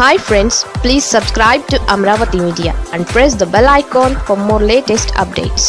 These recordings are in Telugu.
Hi friends please subscribe to Amaravati media and press the bell icon for more latest updates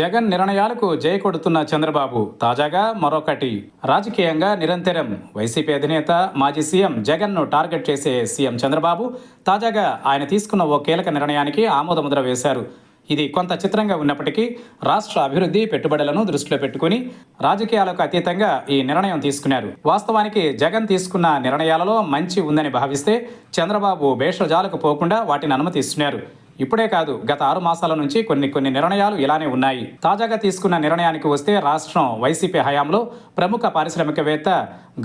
Jagan నిర్ణయాలకు జయ కొడుతున్న చంద్రబాబు తాజాగా మరొకటి. రాజకీయంగా నిరంతరం వైసీపీ అధినేత మాజీ సీఎం జగన్ను టార్గెట్ చేసే సీఎం చంద్రబాబు తాజాగా ఆయన తీసుకున్న ఓ కీలక నిర్ణయానికి ఆమోదముద్ర వేశారు. ఇది కొంత చిత్రంగా ఉన్నప్పటికీ రాష్ట్ర అభివృద్ధి పెట్టుబడులను దృష్టిలో పెట్టుకుని రాజకీయాలకు అతీతంగా ఈ నిర్ణయం తీసుకున్నారు. వాస్తవానికి జగన్ తీసుకున్న నిర్ణయాలలో మంచి ఉందని భావిస్తే చంద్రబాబు భేషజాలకు పోకుండా వాటిని అనుమతిస్తున్నారు. ఇప్పుడే కాదు గత ఆరు మాసాల నుంచి కొన్ని కొన్ని నిర్ణయాలు ఇలానే ఉన్నాయి. తాజాగా తీసుకున్న నిర్ణయానికి వస్తే రాష్ట్రం వైసీపీ హయాంలో ప్రముఖ పారిశ్రామికవేత్త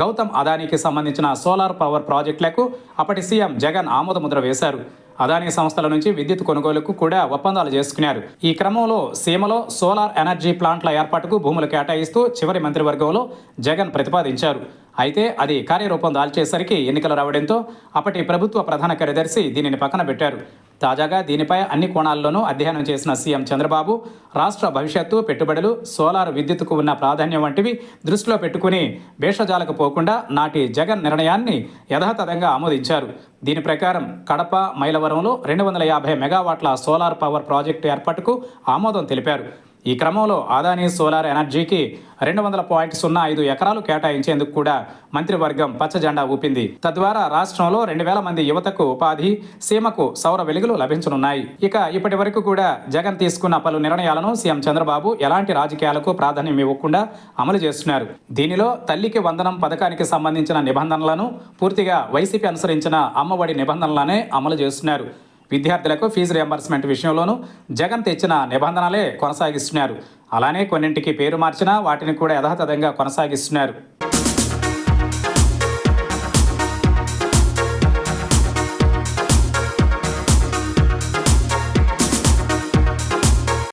గౌతమ్ అదానీకి సంబంధించిన సోలార్ పవర్ ప్రాజెక్టులకు అప్పటి సీఎం జగన్ ఆమోదముద్ర వేశారు. అదానీ సంస్థల నుంచి విద్యుత్ కొనుగోలుకు కూడా ఒప్పందాలు చేసుకున్నారు. ఈ క్రమంలో సీమలో సోలార్ ఎనర్జీ ప్లాంట్ల ఏర్పాటుకు భూములు కేటాయిస్తూ చివరి మంత్రివర్గంలో జగన్ ప్రతిపాదించారు. అయితే అది కార్యరూపం దాల్చేసరికి ఎన్నికలు రావడంతో అప్పటి ప్రభుత్వ ప్రధాన కార్యదర్శి దీనిని పక్కన పెట్టారు. తాజాగా దీనిపై అన్ని కోణాల్లోనూ అధ్యయనం చేసిన సీఎం చంద్రబాబు రాష్ట్ర భవిష్యత్తు పెట్టుబడులు సోలార్ విద్యుత్తుకు ఉన్న ప్రాధాన్యం వంటివి దృష్టిలో పెట్టుకుని భేషజాలకు పోకుండా నాటి జగన్ నిర్ణయాన్ని యథాతథంగా ఆమోదించారు. దీని ప్రకారం కడప మైలవరంలో రెండు వందల యాభై మెగావాట్ల సోలార్ పవర్ ప్రాజెక్టు ఏర్పాటుకు ఆమోదం తెలిపారు. ఈ క్రమంలో ఆదానీ సోలార్ ఎనర్జీకి రెండు వందల పాయింట్ సున్నా ఐదు ఎకరాలు కేటాయించేందుకు కూడా మంత్రివర్గం పచ్చజెండా ఊపింది. తద్వారా రాష్ట్రంలో రెండు వేల మంది యువతకు ఉపాధి సీమకు సౌర వెలుగులు లభించనున్నాయి. ఇక ఇప్పటి వరకు కూడా జగన్ తీసుకున్న పలు నిర్ణయాలను సీఎం చంద్రబాబు ఎలాంటి రాజకీయాలకు ప్రాధాన్యం ఇవ్వకుండా అమలు చేస్తున్నారు. దీనిలో తల్లికి వందనం పథకానికి సంబంధించిన నిబంధనలను పూర్తిగా వైసీపీ అనుసరించిన అమ్మఒడి నిబంధనలనే అమలు చేస్తున్నారు. విద్యార్థులకు ఫీజు రియంబర్స్మెంట్ విషయంలోనూ జగన్ తెచ్చిన నిబంధనలే కొనసాగిస్తున్నారు. అలానే కొన్నింటికి పేరు మార్చినా వాటిని కూడా యథాతథంగా కొనసాగిస్తున్నారు.